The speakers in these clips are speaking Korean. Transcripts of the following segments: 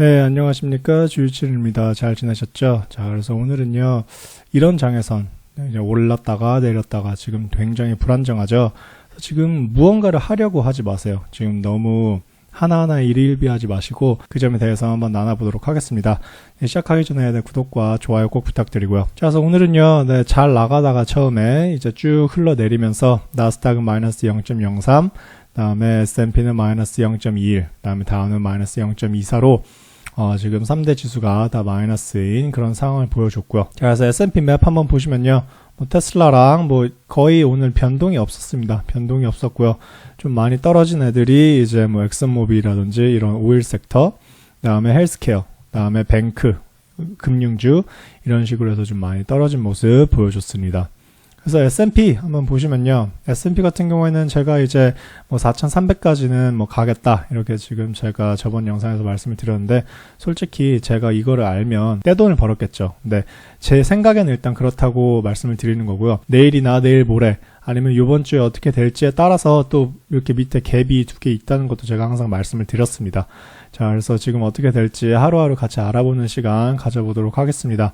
네, 안녕하십니까. 주유칠입니다. 잘 지내셨죠? 자, 그래서 오늘은요, 이런 장에선 이제 올랐다가 내렸다가 지금 굉장히 불안정하죠? 지금 무언가를 하려고 하지 마세요. 지금 너무 하나하나 일일비하지 마시고 그 점에 대해서 한번 나눠보도록 하겠습니다. 네, 시작하기 전에 네, 구독과 좋아요 꼭 부탁드리고요. 자, 그래서 오늘은요, 네, 잘 나가다가 처음에 이제 쭉 흘러내리면서 나스닥은 마이너스 0.03, 다음에 S&P는 마이너스 0.21, 다음에 다음은 마이너스 0.24로 어, 지금 3대 지수가 다 마이너스인 그런 상황을 보여줬고요. 자, 그래서 S&P 맵 한번 보시면요. 뭐 테슬라랑 뭐 거의 오늘 변동이 없었습니다. 변동이 없었고요. 좀 많이 떨어진 애들이 이제 뭐 엑슨모빌이라든지 이런 오일 섹터, 그다음에 헬스케어, 그다음에 뱅크, 금융주 이런 식으로 해서 좀 많이 떨어진 모습 보여줬습니다. 그래서 S&P 한번 보시면요. S&P 같은 경우에는 제가 이제 뭐 4,300까지는 뭐 가겠다. 이렇게 지금 제가 저번 영상에서 말씀을 드렸는데 솔직히 제가 이거를 알면 떼돈을 벌었겠죠. 근데 제 생각에는 일단 그렇다고 말씀을 드리는 거고요. 내일이나 내일 모레 아니면 이번 주에 어떻게 될지에 따라서 또 이렇게 밑에 갭이 두 개 있다는 것도 제가 항상 말씀을 드렸습니다. 자, 그래서 지금 어떻게 될지 하루하루 같이 알아보는 시간 가져보도록 하겠습니다.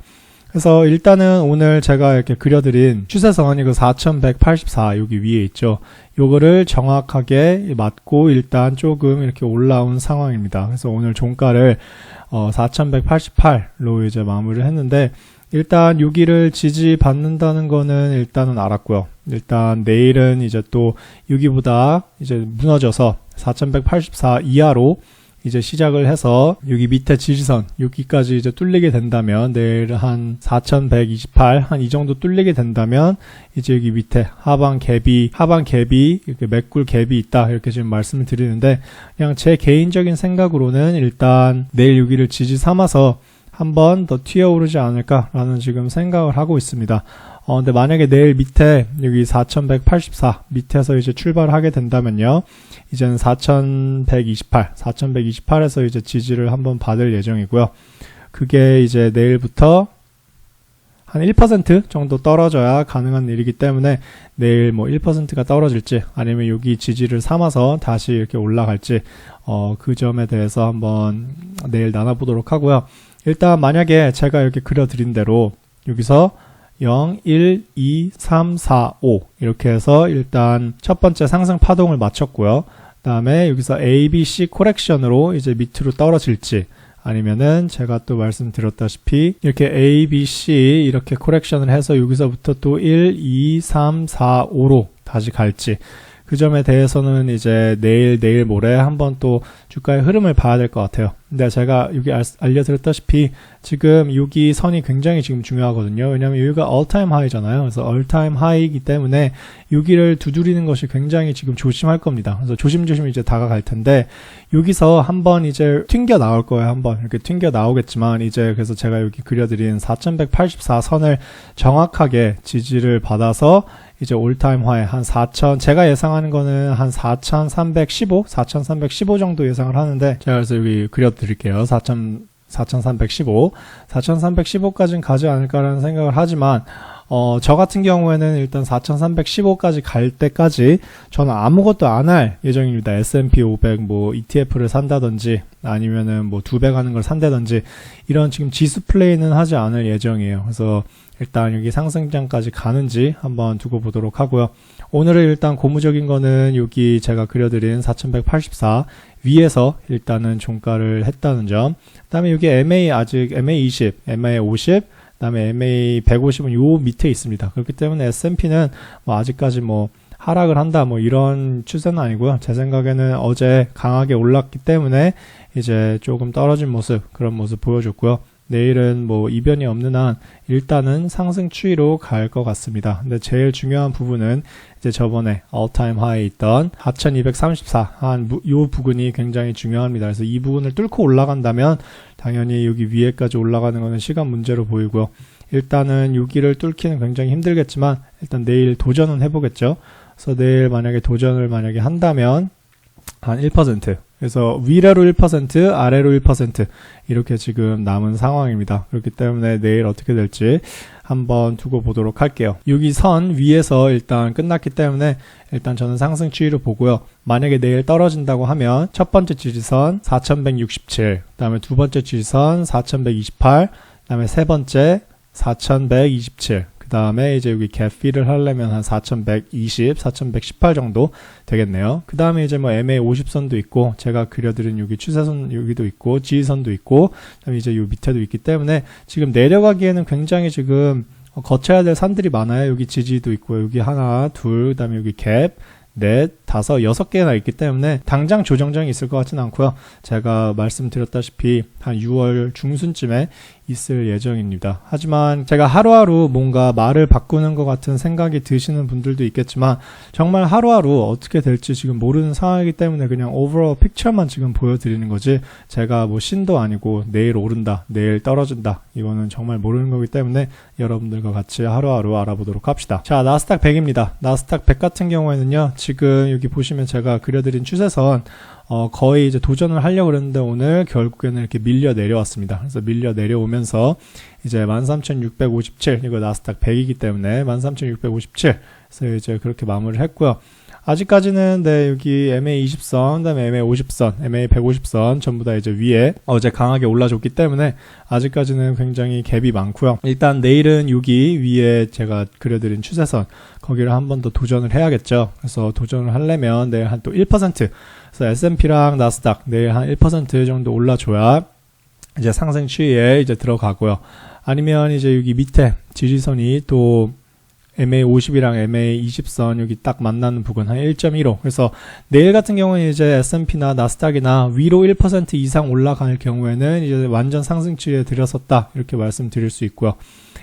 그래서 일단은 오늘 제가 이렇게 그려드린 추세선이 그 4184 여기 위에 있죠. 요거를 정확하게 맞고 일단 조금 이렇게 올라온 상황입니다. 그래서 오늘 종가를 어 4188로 이제 마무리를 했는데 일단 여기를 지지받는다는 거는 일단은 알았고요. 일단 내일은 이제 또 여기보다 이제 무너져서 4184 이하로 이제 시작을 해서 여기 밑에 지지선 여기까지 이제 뚫리게 된다면 내일 한 4128 한 이 정도 뚫리게 된다면 이제 여기 밑에 하방 갭이 하방 갭이 이렇게 맥굴 갭이 있다 이렇게 지금 말씀을 드리는데 그냥 제 개인적인 생각으로는 일단 내일 여기를 지지 삼아서 한번 더 튀어오르지 않을까라는 지금 생각을 하고 있습니다. 어, 근데 만약에 내일 밑에 여기 4184 밑에서 이제 출발하게 된다면요. 이제는 4128, 4128에서 이제 지지를 한번 받을 예정이고요. 그게 이제 내일부터 한 1% 정도 떨어져야 가능한 일이기 때문에 내일 뭐 1%가 떨어질지 아니면 여기 지지를 삼아서 다시 이렇게 올라갈지 어, 그 점에 대해서 한번 내일 나눠보도록 하고요. 일단 만약에 제가 이렇게 그려드린 대로 여기서 0, 1, 2, 3, 4, 5 이렇게 해서 일단 첫 번째 상승 파동을 마쳤고요. 다음에 여기서 A, B, C 코렉션으로 이제 밑으로 떨어질지 아니면은 제가 또 말씀드렸다시피 이렇게 A, B, C 이렇게 코렉션을 해서 여기서부터 또 1, 2, 3, 4, 5로 다시 갈지 그 점에 대해서는 이제 내일 내일 모레 한번 또 주가의 흐름을 봐야 될 것 같아요. 근데 제가 여기 알, 알려드렸다시피 지금 여기 선이 굉장히 지금 중요하거든요. 왜냐하면 여기가 all-time high잖아요. 그래서 all-time high이기 때문에 여기를 두드리는 것이 굉장히 지금 조심할 겁니다. 그래서 조심조심 이제 다가갈 텐데 여기서 한번 이제 튕겨 나올 거예요. 한번 이렇게 튕겨 나오겠지만 이제 그래서 제가 여기 그려드린 4184 선을 정확하게 지지를 받아서 이제 올타임 하에 한 4천 제가 예상하는 거는 한 4,315, 4,315 정도 예상을 하는데 제가 그래서 여기 그려 드릴게요. 4,000 4,315, 4,315까지는 가지 않을까라는 생각을 하지만 어, 저 같은 경우에는 일단 4,315까지 갈 때까지 저는 아무것도 안 할 예정입니다. S&P 500 뭐 ETF를 산다든지 아니면은 뭐 두 배 가는 걸 산다든지 이런 지금 지수 플레이는 하지 않을 예정이에요. 그래서 일단 여기 상승장까지 가는지 한번 두고 보도록 하고요. 오늘은 일단 고무적인 거는 여기 제가 그려드린 4184 위에서 일단은 종가를 했다는 점. 그 다음에 여기 MA 아직 MA 20, MA 50, 그다음에 MA 150은 요 밑에 있습니다. 그렇기 때문에 S&P는 뭐 아직까지 뭐 하락을 한다 뭐 이런 추세는 아니고요. 제 생각에는 어제 강하게 올랐기 때문에 이제 조금 떨어진 모습 그런 모습 보여줬고요. 내일은 뭐 이변이 없는 한 일단은 상승 추이로 갈 것 같습니다. 근데 제일 중요한 부분은 이제 저번에 all-time high 있던 4234 한 요 부분이 굉장히 중요합니다. 그래서 이 부분을 뚫고 올라간다면 당연히 여기 위에까지 올라가는 것은 시간 문제로 보이고요. 일단은 여기를 뚫기는 굉장히 힘들겠지만 일단 내일 도전은 해보겠죠. 그래서 내일 만약에 도전을 만약에 한다면 한 1%, 그래서 위로 1%, 아래로 1% 이렇게 지금 남은 상황입니다. 그렇기 때문에 내일 어떻게 될지 한번 두고 보도록 할게요. 여기 선 위에서 일단 끝났기 때문에 일단 저는 상승 추이를 보고요. 만약에 내일 떨어진다고 하면 첫 번째 지지선 4167, 그 다음에 두 번째 지지선 4128, 그 다음에 세 번째 4127, 그 다음에 이제 여기 갭필을 하려면 한 4120, 4118 정도 되겠네요. 그 다음에 이제 뭐 MA 50선도 있고, 제가 그려드린 여기 추세선 여기도 있고, 지지선도 있고, 그 다음에 이제 요 밑에도 있기 때문에 지금 내려가기에는 굉장히 지금 거쳐야 될 산들이 많아요. 여기 지지도 있고, 여기 하나, 둘, 그 다음에 여기 갭, 넷, 다섯, 여섯 개나 있기 때문에 당장 조정장이 있을 것 같지는 않고요. 제가 말씀드렸다시피 한 6월 중순쯤에 있을 예정입니다. 하지만 제가 하루하루 뭔가 말을 바꾸는 것 같은 생각이 드시는 분들도 있겠지만 정말 하루하루 어떻게 될지 지금 모르는 상황이기 때문에 그냥 오버all 픽처만 지금 보여드리는 거지 제가 뭐 신도 아니고 내일 오른다, 내일 떨어진다 이거는 정말 모르는 거기 때문에 여러분들과 같이 하루하루 알아보도록 합시다. 자, 나스닥 100입니다. 나스닥 100 같은 경우에는요, 지금 여기 보시면 제가 그려드린 추세선 어, 거의 이제 도전을 하려고 그랬는데 오늘 결국에는 이렇게 밀려 내려왔습니다. 그래서 밀려 내려오면서 이제 13,657, 이거 나스닥 100이기 때문에 13,657, 그래서 이제 그렇게 마무리를 했고요. 아직까지는 네 여기 MA 20선, 그다음에 MA 50선, MA 150선 전부 다 이제 위에 어제 강하게 올라줬기 때문에 아직까지는 굉장히 갭이 많고요. 일단 내일은 여기 위에 제가 그려드린 추세선 거기를 한 번 더 도전을 해야겠죠. 그래서 도전을 하려면 내일 한 또 1%, 그래서 S&P랑 나스닥 내일 한 1% 정도 올라줘야 이제 상승 추이에 이제 들어가고요. 아니면 이제 여기 밑에 지지선이 또 MA50이랑 MA20선 여기 딱 만나는 부분 한 1.15. 그래서 내일 같은 경우는 이제 S&P나 나스닥이나 위로 1% 이상 올라갈 경우에는 이제 완전 상승추에 들어섰다 이렇게 말씀드릴 수 있고요.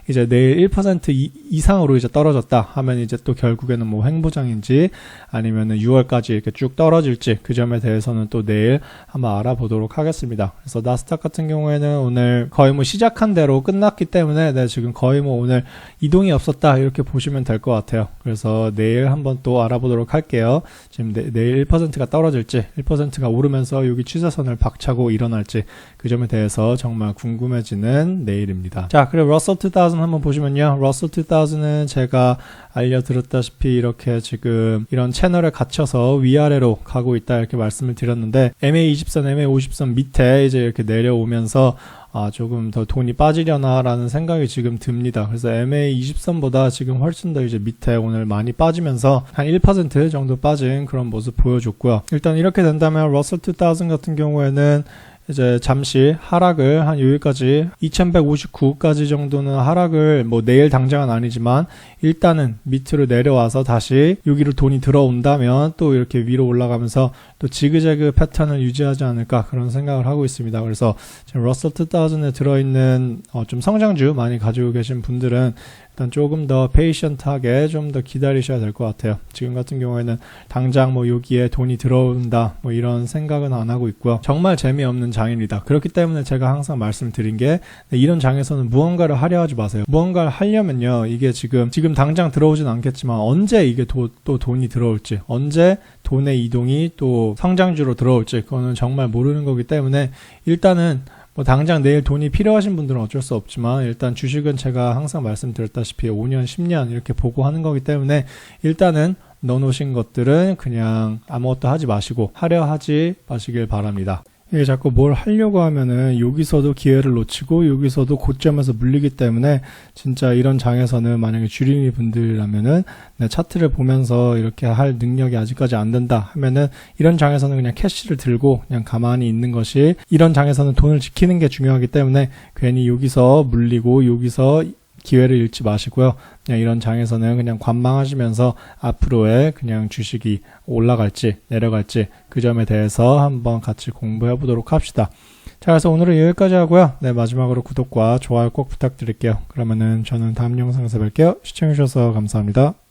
이제 내일 1% 이, 이상으로 이제 떨어졌다 하면 이제 또 결국에는 뭐 횡보장인지 아니면은 6월까지 이렇게 쭉 떨어질지 그 점에 대해서는 또 내일 한번 알아보도록 하겠습니다. 그래서 나스닥 같은 경우에는 오늘 거의 뭐 시작한 대로 끝났기 때문에 네, 지금 거의 뭐 오늘 이동이 없었다 이렇게 보시면 될 것 같아요. 그래서 내일 한번 또 알아보도록 할게요. 지금 내, 내일 1%가 떨어질지 1%가 오르면서 여기 추세선을 박차고 일어날지 그 점에 대해서 정말 궁금해지는 내일입니다. 자, 그리고 러셀 2000 한번 보시면요. 러셀 2000은 제가 알려드렸다시피 이렇게 지금 이런 채널에 갇혀서 위아래로 가고 있다 이렇게 말씀을 드렸는데 MA20선, MA50선 밑에 이제 이렇게 내려오면서 아, 조금 더 돈이 빠지려나라는 생각이 지금 듭니다. 그래서 MA20선보다 지금 훨씬 더 이제 밑에 오늘 많이 빠지면서 한 1% 정도 빠진 그런 모습 보여줬고요. 일단 이렇게 된다면 러셀 2000 같은 경우에는 이제 잠시 하락을 한 여기까지 2159까지 정도는 하락을 뭐 내일 당장은 아니지만 일단은 밑으로 내려와서 다시 여기로 돈이 들어온다면 또 이렇게 위로 올라가면서 또 지그재그 패턴을 유지하지 않을까 그런 생각을 하고 있습니다. 그래서 지금 러셀 2000에 들어있는 어 좀 성장주 많이 가지고 계신 분들은 일단 조금 더 페이션트하게 좀 더 기다리셔야 될 것 같아요. 지금 같은 경우에는 당장 뭐 여기에 돈이 들어온다 뭐 이런 생각은 안 하고 있고요. 정말 재미없는 장입니다. 그렇기 때문에 제가 항상 말씀드린 게 네, 이런 장에서는 무언가를 하려 하지 마세요. 무언가를 하려면요. 이게 지금 지금 당장 들어오진 않겠지만 언제 이게 도, 또 돈이 들어올지 언제 돈의 이동이 또 성장주로 들어올지 그거는 정말 모르는 거기 때문에 일단은 뭐 당장 내일 돈이 필요하신 분들은 어쩔 수 없지만 일단 주식은 제가 항상 말씀드렸다시피 5년, 10년 이렇게 보고 하는 거기 때문에 일단은 넣어놓으신 것들은 그냥 아무것도 하지 마시고 하려 하지 마시길 바랍니다. 이게 자꾸 뭘 하려고 하면은 여기서도 기회를 놓치고 여기서도 고점에서 물리기 때문에 진짜 이런 장에서는 만약에 주린이 분들이라면은 네, 차트를 보면서 이렇게 할 능력이 아직까지 안 된다 하면은 이런 장에서는 그냥 캐시를 들고 그냥 가만히 있는 것이 이런 장에서는 돈을 지키는 게 중요하기 때문에 괜히 여기서 물리고 여기서 기회를 잃지 마시고요. 그냥 이런 장에서는 그냥 관망하시면서 앞으로의 그냥 주식이 올라갈지 내려갈지 그 점에 대해서 한번 같이 공부해 보도록 합시다. 자, 그래서 오늘은 여기까지 하고요. 네, 마지막으로 구독과 좋아요 꼭 부탁드릴게요. 그러면은 저는 다음 영상에서 뵐게요. 시청해주셔서 감사합니다.